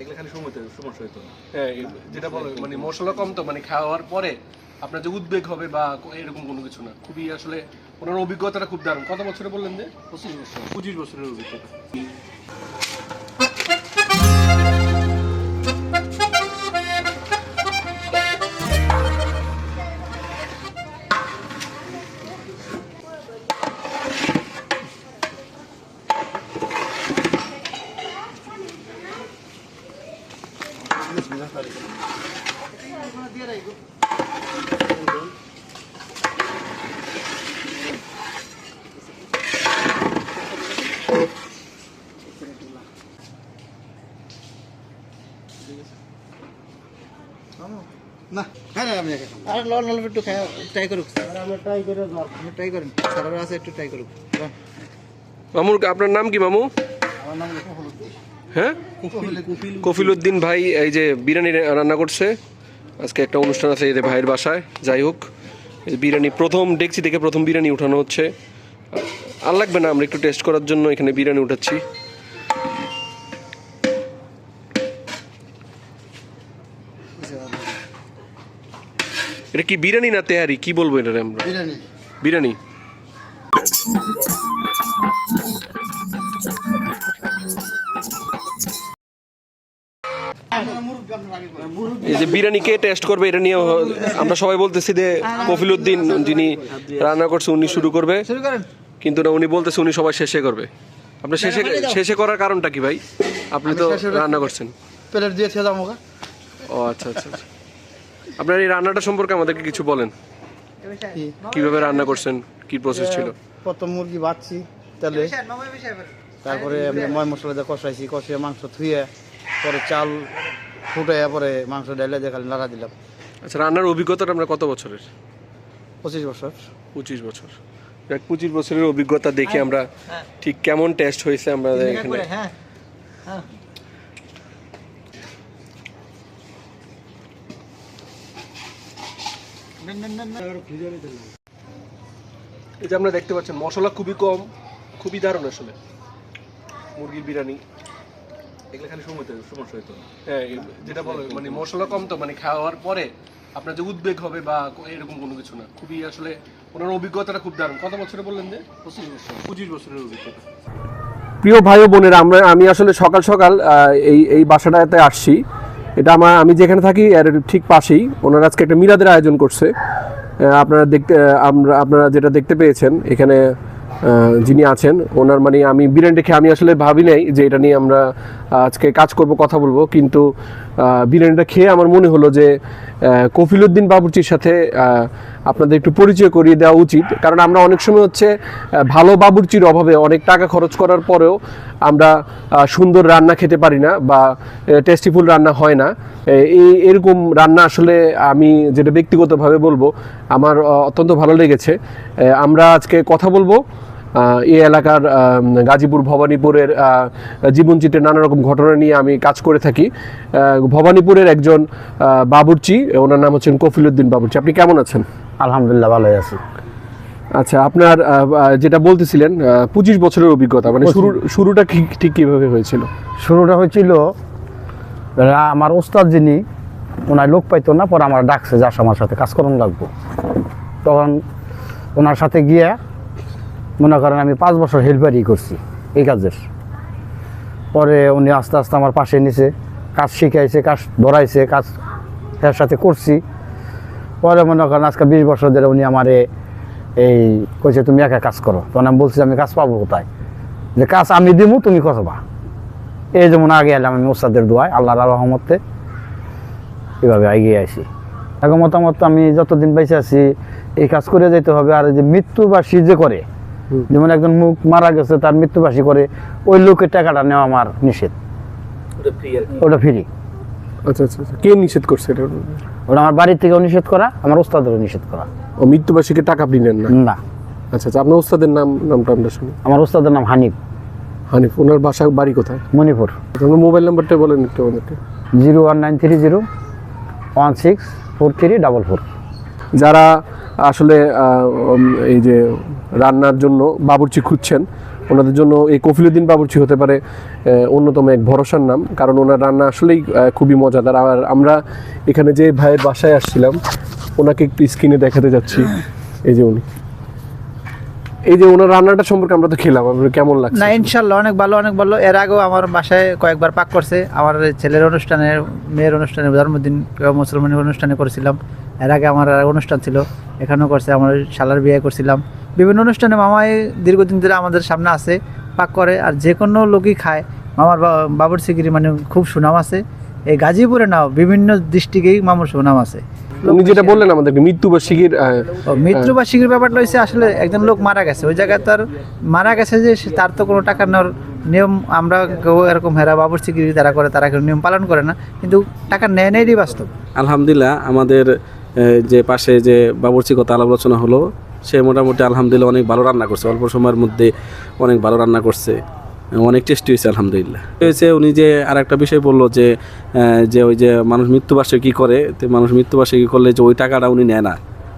এগুলো খালি সময় সমস্যা হ্যাঁ যেটা বলে মানে মশলা কম তো মানে খাওয়ার পরে আপনার যে উদ্বেগ হবে বা এরকম কোনো কিছু না। খুবই আসলে ওনার অভিজ্ঞতাটা খুব দারুণ। কত বছরে বললেন যে? পঁচিশ বছর। পঁচিশ বছরের অভিজ্ঞতা। না না আমি আর লল লল একটু খাই ট্রাই করুক। আমরা ট্রাই করে আপনি ট্রাই করেন স্যারের আছে একটু ট্রাই করুক। মামুর আপনার নাম কি মামু? আমার নাম হ্যাঁ? কফিল উদ্দিন। ভাই এই যে বিরিয়ানি রান্না করছে। আজকে একটা অনুষ্ঠান আছে এদের ভাইয়ের বাসায়। যাই হোক এই বিরিয়ানি প্রথম ডেকচি থেকে প্রথম বিরিয়ানি উঠানো হচ্ছে। আর লাগবে না আমরা একটু টেস্ট করার জন্য এখানে বিরিয়ানি উঠাচ্ছি। এটা কি বিরিয়ানি না তেহারি? কি বলব এটা আমরা? বিরিয়ানি। বিরিয়ানি। এই যে বিরিয়ানি কে টেস্ট করবে এটা নিয়ে আমরা সবাই বলতেছি যে কফিল উদ্দিন যিনি রান্না করছে উনি শুরু করবে। কিন্তু না উনি বলতেছে উনি সবাই শেষে করবে। আপনি শেষে শেষে করার কারণটা কি ভাই? আপনি তো রান্না করছেন। প্লেট দিয়ে খেয়ে ও আচ্ছা আচ্ছা আচ্ছা। আপনার এই রান্নাটা সম্পর্কে আমাদেরকে কিছু বলেন। কীভাবে রান্না করছেন? কি প্রসেস ছিল? প্রথম মুরগি বাচ্ছি তেলে। তারপরে আমি ময় মশলা দিয়ে কষাইছি কষিয়ে মাংস ধুয়ে পরে চাল ফুটাইয়া পরে মাংস ডাইলে দিয়ে খালি নাড়া দিলাম। আচ্ছা রান্নার অভিজ্ঞতাটা আমরা কত বছরের? পঁচিশ বছর। পঁচিশ বছর। দেখ পঁচিশ বছরের অভিজ্ঞতা দেখে আমরা ঠিক কেমন টেস্ট হয়েছে আমরা এখানে। এই যে আমরা দেখতে পাচ্ছেন মশলা খুবই কম খুবই দারুণ আসলে। মুরগির বিরিয়ানি। এগুলো খালি সময় সমস্যা হইতো হ্যাঁ যেটা বলে মানে মশলা কম তো মানে খাওয়ার পরে আপনার যে উদ্বেগ হবে বা এরকম কোনো কিছু না। খুবই আসলে ওনার অভিজ্ঞতাটা খুব দারুণ। কত বছরে বললেন যে? পঁচিশ বছর। পঁচিশ বছরের অভিজ্ঞতা। প্রিয় ভাই ও বোনেরা আমরা আমি আসলে সকাল সকাল আহ, এই এই বাসাটাতে আসছি। এটা আমার আমি যেখানে থাকি, এর ঠিক পাশেই। ওনারা আজকে একটা মিলাদের আয়োজন করছে। আপনারা দেখতে আমরা আপনারা যেটা দেখতে পেয়েছেন, এখানে যিনি আছেন, ওনার মানে আমি বিরিয়ানি খেয়ে আমি আসলে ভাবি নাই যে এটা নিয়ে আমরা আজকে কাজ করব, কথা বলব। কিন্তু বিরিয়ানিটা খেয়ে আমার মনে হলো যে কফিলুদ্দিন বাবুর্চির সাথে আপনাদের একটু পরিচয় করিয়ে দেওয়া উচিত। কারণ আমরা অনেক সময় হচ্ছে ভালো বাবুর্চির অভাবে অনেক টাকা খরচ করার পরেও আমরা সুন্দর রান্না খেতে পারি না বা টেস্টিফুল রান্না হয় না। এই, এরকম রান্না আসলে আমি যেটা ব্যক্তিগতভাবে বলব, আমার অত্যন্ত ভালো লেগেছে। আমরা আজকে কথা বলব এই এলাকার গাজীপুর ভবানীপুরের আহ, জীবনচিত্রের নানা রকম ঘটনা নিয়ে আমি কাজ করে থাকি। ভবানীপুরের একজন বাবুর্চি ওনার নাম হচ্ছেন কফিলুদ্দিন বাবুর্চি। আপনি কেমন আছেন? আলহামদুলিল্লাহ ভালোই আছি। আচ্ছা আপনার যেটা বলতেছিলেন পঁচিশ বছরের অভিজ্ঞতা মানে শুরু শুরুটা ঠিক ঠিক কীভাবে হয়েছিল? শুরুটা হয়েছিল আমার ওস্তাদ যিনি ওনার লোক পাইতো না পরে আমার ডাকছে যাস আমার সাথে কাজ করানো লাগবো। তখন ওনার সাথে গিয়ে মনে করেন আমি পাঁচ বছর হেল্পারই করছি এই কাজের। পরে উনি আস্তে আস্তে আমার পাশে নিছে, কাজ শিখাইছে, কাজ ধরাইছে, কাজ এর সাথে করছি। পরে মনে করেন আজকে বিশ বছর ধরে উনি আমারে এই কইছে, তুমি একা কাজ করো। তখন আমি বলছি, আমি কাজ পাবো কোথায়? যে, কাজ আমি দিমু, তুমি করবা। এই যেমন আগে এলাম আমি ওস্তাদের দোয়ায়, আল্লাহর রহমতে এভাবে এগিয়ে আসি। এখন মতামত আমি যতদিন বেঁচে আছি, এই কাজ করে যেতে হবে। আর যে মৃত্যুবাসী যে করে যেমন একজন মুখ মারা গেছে তার মৃত্যুবাসী করে ওই লোকের টাকাটা নেওয়া আমার নিষেধ। ওটা ফ্রি আর কি। ওটা ফ্রি আচ্ছা আচ্ছা আচ্ছা। কে নিষেধ করছে এটা? ওটা আমার বাড়ির থেকেও নিষেধ করা আমার ওস্তাদেরও নিষেধ করা। ও মৃত্যুবাসীকে টাকা আপনি নেন না? না। আচ্ছা আচ্ছা আপনার ওস্তাদের নাম নামটা আমরা শুনি। আমার ওস্তাদের নাম হানিফ। হানিফ ওনার বাসা বাড়ি কোথায়? মণিপুর। আপনার মোবাইল নাম্বারটা বলেন একটু আমাদেরকে। Zero one nine three zero one six four three double four. যারা আসলে এই যে রান্নার জন্য বাবুর্চি খুঁজছেন। ওনাদের জন্য এই কফিলুদ্দিন বাবুর্চি হতে পারে অন্যতম এক ভরসার নাম, কারণ ওনার রান্না আসলেই খুবই মজাদার। আর আমরা এখানে যে ভাইয়ের বাসায় আসছিলাম, ওনাকে একটু স্ক্রিনে দেখাতে যাচ্ছি। এই যে উনি। এই যে ওনার রান্নাটা সম্পর্কে আমরা তো খেলাম, আপনার কেমন লাগছে? না ইনশাল্লাহ অনেক ভালো অনেক ভালো। এর আগেও আমার বাসায় কয়েকবার পাক করছে। আমার ছেলের অনুষ্ঠানে মেয়ের অনুষ্ঠানে জন্মদিন মুসলমানের অনুষ্ঠানে করেছিলাম। এর আগে আমার আর অনুষ্ঠান ছিল এখানেও করছে আমার শালার বিয়ে করছিলাম। বিভিন্ন অনুষ্ঠানে মামাই দীর্ঘদিন ধরে আমাদের সামনে আছে পাক করে আর যে কোনো লোকই খায়। মামার বা- বাবুর সিগিরি মানে খুব সুনাম আছে। এই গাজীপুরে নাও বিভিন্ন ডিস্ট্রিক্টেই মামুর সুনাম আছে। উনি যেটা বললেন আমাদেরকে মৃত্যুবার্ষিকীর আহ, ও মৃত্যুবার্ষিকীর ব্যাপারটা হচ্ছে আসলে একজন লোক মারা গেছে। ওই জায়গায় তার মারা গেছে যে তার তো কোনো টাকা নেওয়ার নিয়ম আমরা কেউ এরকম হেরা বাবুর সিকিউরিটি তারা করে তারা কেউ নিয়ম পালন করে না। কিন্তু টাকা নেয় নেই বাস্তব। আলহামদুলিল্লাহ আমাদের যে পাশে যে বাবুর্চি কথা আলাপ আলোচনা হলো, সে মোটামুটি আলহামদুলিল্লাহ অনেক ভালো রান্না করছে। অল্প সময়ের মধ্যে অনেক ভালো রান্না করছে। অনেক টেস্টি হয়েছে আলহামদুলিল্লাহ। হয়েছে, উনি যে আর একটা বিষয় বলল যে যে ওই যে মানুষ মৃত্যুবার্ষিকী কী করে, তো মানুষ মৃত্যুবার্ষিকী করলে যে ওই টাকাটা উনি নেয় না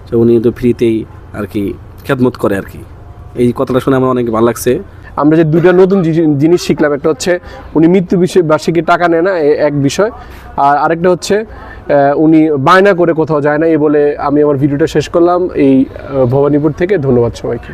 যে উনি তো ফ্রিতেই আর কি খেদমত করে আর কি। এই কথাটা শুনে আমার অনেক ভালো লাগছে। আমরা যে দুইটা নতুন জিনিস শিখলাম, একটা হচ্ছে উনি মৃত্যু বিষয় বার্ষিকী টাকা নেয় না এক বিষয়, আর আরেকটা হচ্ছে উনি বায়না করে কোথাও যায় না, এই বলে আমি আমার ভিডিওটা শেষ করলাম। এই ভবানীপুর থেকে ধন্যবাদ সবাইকে।